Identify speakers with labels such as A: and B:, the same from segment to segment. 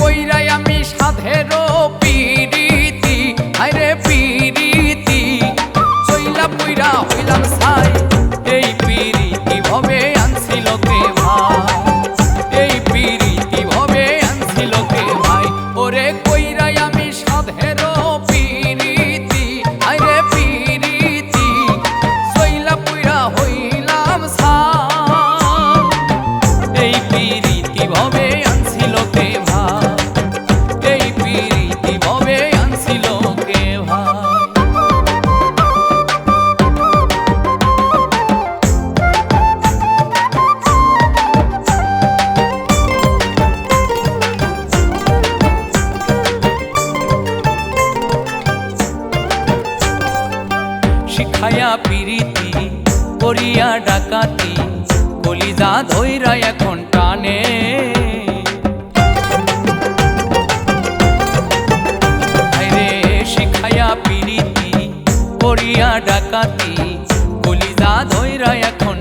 A: কইরাই আমি সাধের পিরিতি আরে পিরিতি চইলা পুইরা হইলাম সাই। এই পিরিতি ভবে আনছিল কে ভাই? এই পিরিতি ভবে আনছিল কে ভাই? ওরে কইরাই আমি সাধের পিরিতি আরে পিরিতি চইলা পুইরা হইলাম সাই। এই পিরিতি ভবে খায়া পিরিতি, করিয়া ডাকাতি, কলিজা ধৈরা এখন টানে। শিখায়া পিরিতি, করিয়া ডাকাতি, কলিজা ধৈরা এখন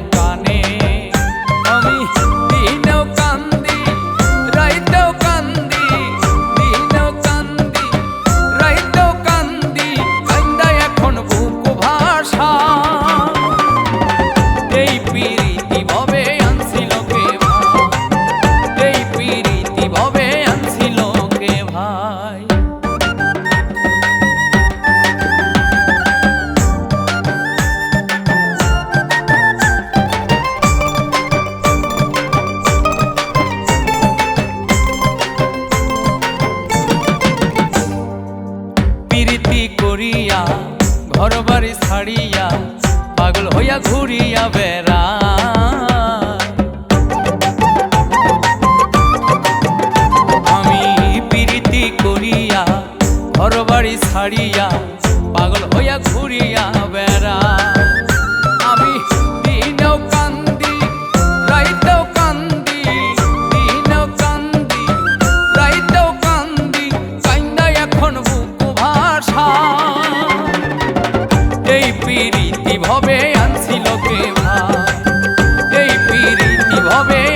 A: হইয়া ঘুরিয়া বেড়া। আমি প্রীতি করিয়া ঘর বাড়ি ছাড়িয়া joven.